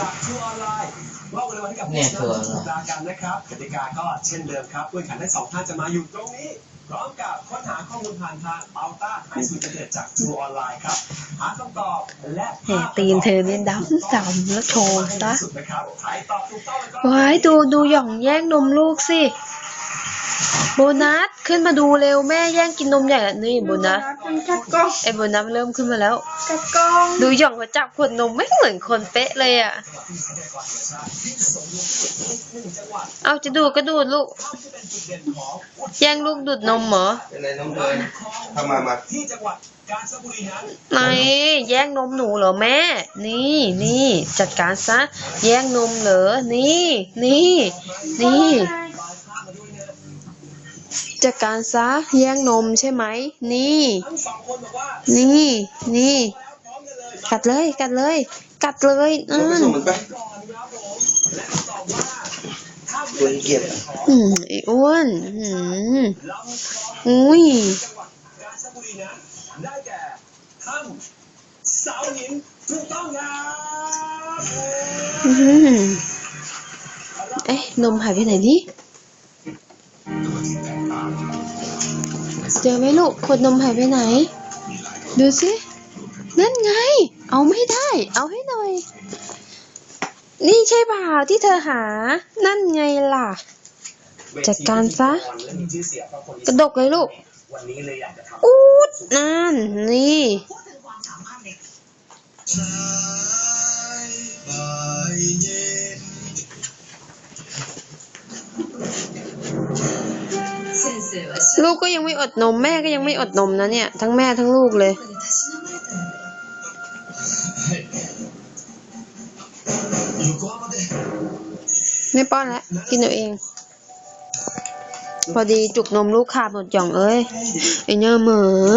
จากทัวร์ออนไลน์ว่าวันวันให้กับเนี่ผู้ยชทัวร์นะทุกสัปดาห์กันนะครับกติกาก็เช่นเดิมครับผู้แข่งขันทั้งสองท่านจะมาอยู่ตรงนี้ พร้อมกับค้นหาข้อมูลผ่านทางอัลต้าไอซูเด็ดจากทัวร์ออนไลน์ครับหาคำตอบและแหมตีนเธอเนี่ยดำดำแล้วโชว์ซะสุดนะครับใครตอบถูกต้องแล้วก็ว้ายดูดูหย่องแย่งนมลูกสิ โบนัสขึ้นมาดูเร็วแม่แย่งกินนมใหญ่อะนี่โบนัสมันกัดกล้องไอ้โบนัสเริ่มขึ้นมาแล้ว กัดกล้องดูหย่องเขาจับขวดนมไม่เหมือนคนเป๊ะเลยอะ เอาจะดูดก็ดูดลูก แย่งลูกดูดนมเหรอเป็นไรน้องเตยเข้ามามาที่จังหวัดกาญจนบุรีนั้นไหนแย่งนมหนูเหรอแม่ นี่นี่จัดการซะ แย่งนมเหรอ นี่ นี่ นี่ จัดการซะ แย่งนมใช่ไหม นี่ทั้งสองคนบอกว่านี่ นี่พร้อมกันเลยกัดเลย กัดเลย กัดเลยอืเราไปมส่งมันไปก่อนครับผมและตอบว่าถ้าคนเก็บอืมไอ้อ้วนอืมลำคลองอุ้ยจังหวัดกาญจนบุรีนั้นได้แก่ท่านเสาหินถูกต้องครับอืมเอ๊ะนมหายไปไหนดิ เจอไหมลูกขวดนมหายไปไหน ดูสินั่นไง เอาไม่ได้ เอาให้หน่อย นี่ใช่เปล่าที่เธอหา นั่นไงล่ะ จัดการซะ กระดกเลยลูกวันนี้เลยอยากจะทำอูดนั่น นี่ ลูกก็ยังไม่อดนมแม่ก็ยังไม่อดนมนะเนี่ย ทั้งแม่ทั้งลูกเลย ไม่ป้อนแล้วกินเอาเอง พอดีจุกนมลูกขาดหมดหย่องเอ้ยไอเนี่ยเหมอ